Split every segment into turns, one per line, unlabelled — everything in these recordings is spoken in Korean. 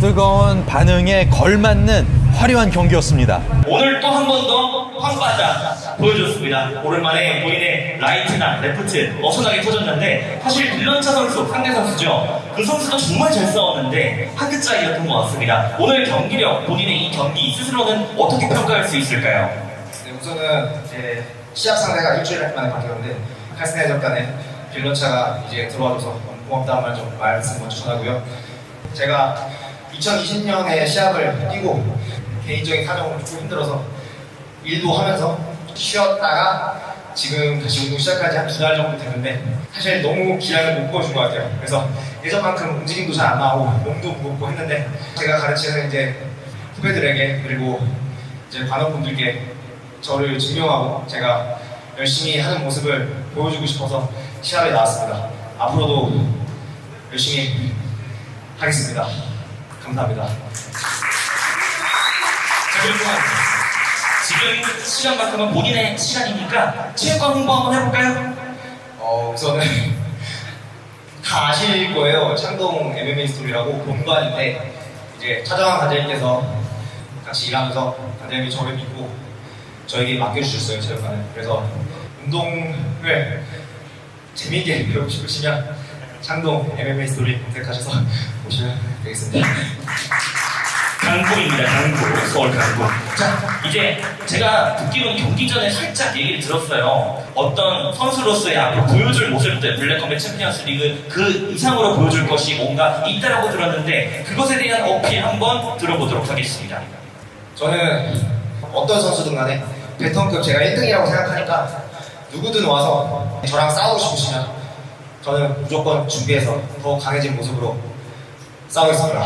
뜨거운 반응에 걸맞는 화려한 경기였습니다.
오늘 또 한 번 더 황바다 보여줬습니다. 오랜만에 본인의 라이트나 레프트 엄청나게 터졌는데 사실 빌런차 선수 상대 선수죠. 그 선수도 정말 잘 싸웠는데 한 글자 이었던 것 같습니다. 오늘 경기력 본인의 이 경기 스스로는 어떻게 평가할 수 있을까요?
네, 우선은 이제 시합 상대가 일주일 만에 바뀌었는데 칼스네전 간에 빌런차가 이제 들어와줘서 고맙다는 말좀 말씀 먼저 전하고요. 제가 2020년에 시합을 뛰고 개인적인 사정으로 좀 힘들어서 일도 하면서 쉬었다가 지금 다시 운동 시작한 지한 두 달 정도 됐는데 사실 너무 기량을 못 보여준 것 같아요. 그래서 예전만큼 움직임도 잘 안 나오고 몸도 무겁고 했는데 제가 가르치는 이제 후배들에게 그리고 이제 관원분들께 저를 증명하고 제가 열심히 하는 모습을 보여주고 싶어서 시합에 나왔습니다. 앞으로도 열심히 하겠습니다. 감사합니다.
자, 그리고 지금 시간만큼은 본인의 시간이니까 체육관 홍보 한번 해볼까요?
어, 우선은 다 아실 거예요. 창동 MMA 스토리라고 본관인데 이제 차정환 관장님께서 같이 일하면서 관장님이 저를 믿고 저에게 맡겨주셨어요 체육관을. 그래서 운동을 재미있게 배우고 싶으시면 창동 MMA 스토리 검색하셔서 보시면 되겠습니다.
강북입니다. 강북, 서울 강북. 자, 이제 제가 듣기로는 경기 전에 살짝 얘기를 들었어요. 어떤 선수로서의 앞으로 보여줄 모습들, 블랙컴뱃 챔피언스 리그 그 이상으로 보여줄 것이 뭔가 있다라고 들었는데 그것에 대한 어필 한번 들어보도록 하겠습니다.
저는 어떤 선수든 간에 배턴급 제가 1등이라고 생각하니까 누구든 와서 저랑 싸우고 싶으시면 저는 무조건 준비해서 더 강해진 모습으로 싸우겠습니다.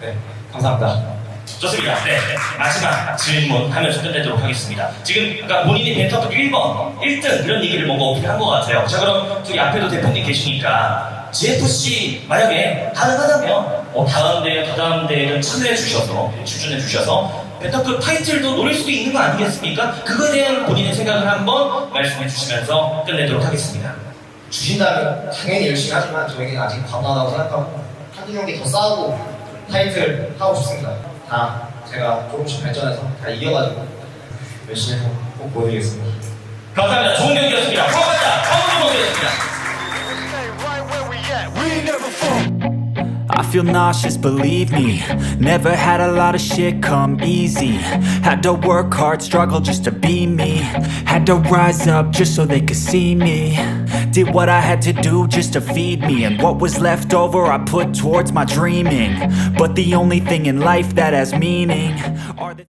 네, 감사합니다.
좋습니다. 네, 네. 마지막 질문 하면서 끝내도록 하겠습니다. 지금 아까 본인이 벤터급 1번, 1등 이런 얘기를 뭔가 어필한 것 같아요. 자, 그럼 저기 앞에도 대표님 계시니까 GFC 만약에 가능하다면 어, 다음 대회, 다다음 대회는 참여해 주셔서 추천해 주셔서 벤터급 타이틀도 노릴 수도 있는 거 아니겠습니까? 그거에 대한 본인의 생각을 한번 말씀해 주시면서 끝내도록 하겠습니다.
주신다면 당연히 열심히 하지만 저에게는 아직 과도하다고 생각하고 한두 경기 더 싸우고 타이틀 하고 싶습니다. 다 제가 조금씩 발전해서 다 이겨가지고 열심히 해서 꼭 보여드리겠습니다.
감사합니다. 좋은 경기였습니다. 고맙습니다. 어느 경기였습니다.
I feel nauseous, believe me. Never had a lot of shit come easy. Had to work hard, struggle just to be me. Had to rise up just so they could see me. Did what I had to do just to feed me. And what was left over, I put towards my dreaming. But the only thing in life that has meaning are the